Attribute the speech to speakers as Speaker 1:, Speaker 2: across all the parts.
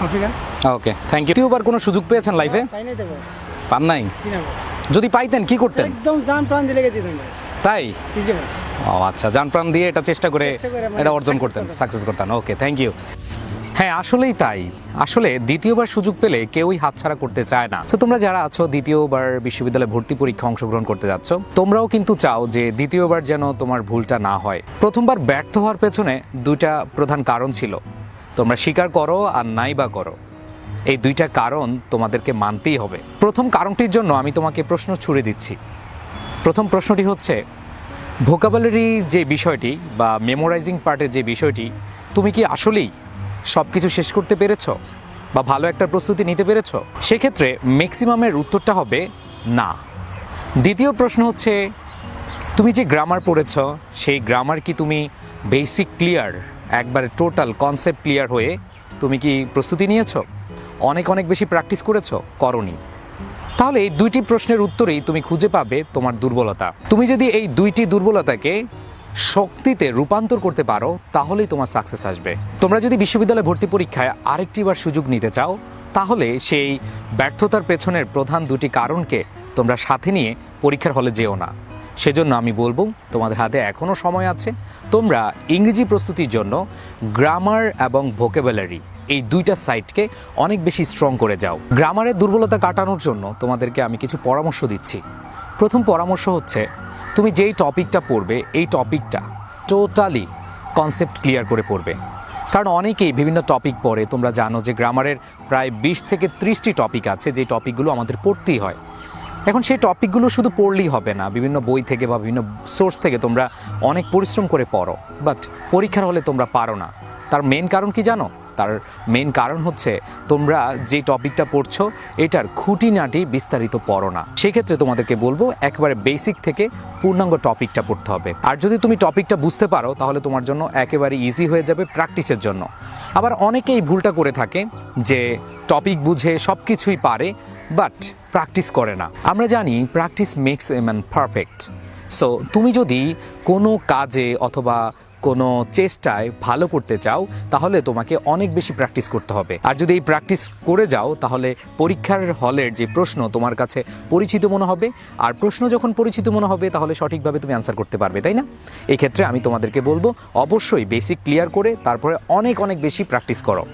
Speaker 1: Coffee খান
Speaker 2: okay thank you দ্বিতীয়বার কোনো সুযোগ পেয়েছেন লাইফে
Speaker 1: পাই নাই তো বস
Speaker 2: পান নাই? যদি পাইতেন কি করতেন?
Speaker 1: একদম জান প্রাণ গেছি তুমি
Speaker 2: তাই? ও আচ্ছা জান প্রাণ দিয়ে এটা চেষ্টা করে
Speaker 1: মানে
Speaker 2: এটা অর্জন করতেন
Speaker 1: করতেন।
Speaker 2: সাকসেস করতেন ওকে থ্যাংক ইউ হ্যাঁ আসলেই তাই। আসলে দ্বিতীয়বার সুযোগ পেলে কেউই হাতছাড়া করতে চায় না। তো তোমরা যারা আছো দ্বিতীয়বার বিশ্ববিদ্যালয়ে ভর্তি পরীক্ষা অংশগ্রহণ করতে যাচ্ছ তোমরাও কিন্তু চাও যে দ্বিতীয়বার যেন তোমার ভুলটা না হয়। প্রথমবার ব্যর্থ হওয়ার পেছনে দুইটা প্রধান কারণ ছিল। তোমরা স্বীকার করো আর নাই বা করো। এই দুইটা কারণ তোমাদেরকে মানতেই হবে। প্রথম কারণটির জন্য আমি তোমাকে প্রশ্ন ছুড়ে দিচ্ছি। প্রথম প্রশ্নটি হচ্ছে ভোকাবুলারি যে বিষয়টি বা মেমোরাইজিং পার্টের যে বিষয়টি, তুমি কি আসলেই সব কিছু শেষ করতে পেরেছ? বা ভালো একটা প্রস্তুতি নিতে পেরেছ? সেক্ষেত্রে ম্যাক্সিমামের উত্তরটা হবে না। দ্বিতীয় প্রশ্ন হচ্ছে, তুমি যে গ্রামার পড়েছ, সেই গ্রামার কি তুমি বেসিক ক্লিয়ার একবারে টোটাল কনসেপ্ট ক্লিয়ার হয়ে তুমি কি প্রস্তুতি নিয়েছো? অনেক অনেক বেশি প্র্যাকটিস করেছ? করনি। তাহলে এই দুইটি প্রশ্নের উত্তরেই তুমি খুঁজে পাবে তোমার দুর্বলতা। তুমি যদি এই দুইটি দুর্বলতাকে শক্তিতে রূপান্তর করতে পারো, তাহলেই তোমার সাকসেস আসবে। তোমরা যদি বিশ্ববিদ্যালয় ভর্তি পরীক্ষায় আরেকটিবার সুযোগ নিতে চাও, তাহলে সেই ব্যর্থতার পেছনের প্রধান দুটি কারণকে তোমরা সাথে নিয়ে পরীক্ষার হলে যেও না। সেজন্য আমি বলব, তোমাদের হাতে এখনও সময় আছে। তোমরা ইংরেজি প্রস্তুতির জন্য গ্রামার এবং ভোকেবুলারি এই দুইটা সাইটকে অনেক বেশি স্ট্রং করে যাও। গ্রামারের দুর্বলতা কাটানোর জন্য তোমাদেরকে আমি কিছু পরামর্শ দিচ্ছি। প্রথম পরামর্শ হচ্ছে, তুমি যেই টপিকটা পড়বে, এই টপিকটা টোটালি কনসেপ্ট ক্লিয়ার করে পড়বে। কারণ অনেকেই বিভিন্ন টপিক পড়ে, তোমরা জানো যে গ্রামারের প্রায় বিশ থেকে ত্রিশটি টপিক আছে, যে টপিকগুলো আমাদের পড়তেই হয়। এখন সেই টপিকগুলো শুধু পড়লেই হবে না, বিভিন্ন বই থেকে বা বিভিন্ন সোর্স থেকে তোমরা অনেক পরিশ্রম করে পড়ো, বাট পরীক্ষার হলে তোমরা পারো না। তার মেন কারণ কি জানো? তার মেন কারণ হচ্ছে তোমরা যে টপিকটা পড়ছো, এটার খুঁটিনাটি বিস্তারিত পড়ো না। সেক্ষেত্রে তোমাদেরকে বলব, একেবারে বেসিক থেকে পূর্ণাঙ্গ টপিকটা পড়তে হবে। আর যদি তুমি টপিকটা বুঝতে পারো, তাহলে তোমার জন্য একেবারে ইজি হয়ে যাবে প্র্যাকটিসের জন্য। আবার অনেকেই ভুলটা করে থাকে যে টপিক বুঝে সব কিছুই পারে, বাট প্র্যাকটিস করে না। আমরা জানি practice makes a man perfect so তুমি যদি কোনো কাজে অথবা কোনো চেষ্টায় ভালো করতে চাও, তাহলে তোমাকে অনেক বেশি প্র্যাকটিস করতে হবে। আর যদি এই প্র্যাকটিস করে যাও, তাহলে পরীক্ষার হলের যে প্রশ্ন তোমার কাছে পরিচিত মনে হবে, আর প্রশ্ন যখন পরিচিত মনে হবে, তাহলে সঠিকভাবে তুমি অ্যান্সার করতে পারবে, তাই না? এক্ষেত্রে আমি তোমাদেরকে বলব, অবশ্যই বেসিক ক্লিয়ার করে তারপরে অনেক অনেক বেশি প্র্যাকটিস করো।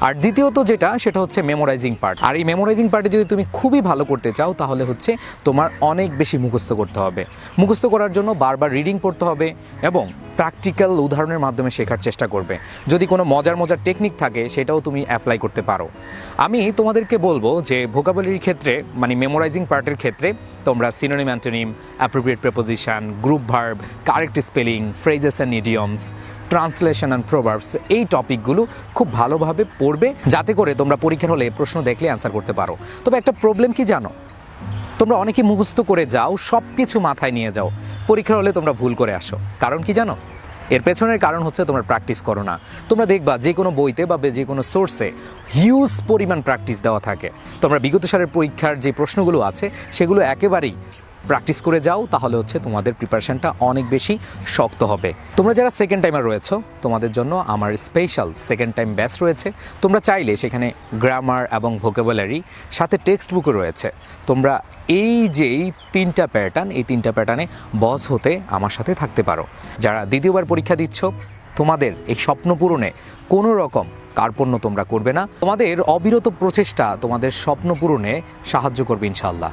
Speaker 2: আর দ্বিতীয়ত যেটা, সেটা হচ্ছে মেমোরাইজিং পার্ট আর এই মেমোরাইজিং পার্টে যদি তুমি খুবই ভালো করতে চাও, তাহলে হচ্ছে তোমার অনেক বেশি মুখস্থ করতে হবে। মুখস্থ করার জন্য বারবার রিডিং পড়তে হবে এবং প্র্যাকটিক্যাল উদাহরণের মাধ্যমে শেখার চেষ্টা করবে। যদি কোনো মজার মজার টেকনিক থাকে, সেটাও তুমি অ্যাপ্লাই করতে পারো। আমি তোমাদেরকে বলব যে ভোকাবুলারির ক্ষেত্রে মানে মেমোরাইজিং পার্টের ক্ষেত্রে, তোমরা synonym antonym appropriate preposition group verb correct spelling phrases and idioms translation and proverbs, এই টপিকগুলো খুব ভালোভাবে পড়বে। যাতে করে তোমরা পরীক্ষার হলে প্রশ্ন দেখলে অ্যান্সার করতে পারো। তবে একটা প্রবলেম কি জানো? তোমরা অনেকে মুখস্থ করে যাও সব কিছু মাথায় নিয়ে যাও। পরীক্ষার হলে তোমরা ভুল করে আসো। কারণ কি জানো? এর পেছনের কারণ হচ্ছে তোমরা প্র্যাকটিস করো না। তোমরা দেখবা যে কোনো বইতে বা যে কোনো সোর্সে হিউজ পরিমাণ প্র্যাকটিস দেওয়া থাকে। তোমরা বিগত সালের পরীক্ষার যে প্রশ্নগুলো আছে, সেগুলো একেবারেই প্র্যাকটিস করে যাও, তাহলে হচ্ছে তোমাদের প্রিপারেশনটা অনেক বেশি শক্ত হবে। তোমরা যারা সেকেন্ড টাইমার রয়েছো, তোমাদের জন্য আমার স্পেশাল সেকেন্ড টাইম ব্যাচ রয়েছে। তোমরা চাইলে সেখানে গ্রামার এবং ভোকাবুলারি সাথে টেক্সট বুকও রয়েছে। তোমরা এই যে এই তিনটা প্যাটার্ন এই তিনটা প্যাটার্নে বস হতে আমার সাথে থাকতে পারো। যারা দ্বিতীয়বার পরীক্ষা দিচ্ছ, তোমাদের এই স্বপ্ন পূরণে কোনো রকম কার্পণ্য তোমরা করবে না। তোমাদের অবিরত প্রচেষ্টা তোমাদের স্বপ্ন পূরণে সাহায্য করবে ইনশাল্লাহ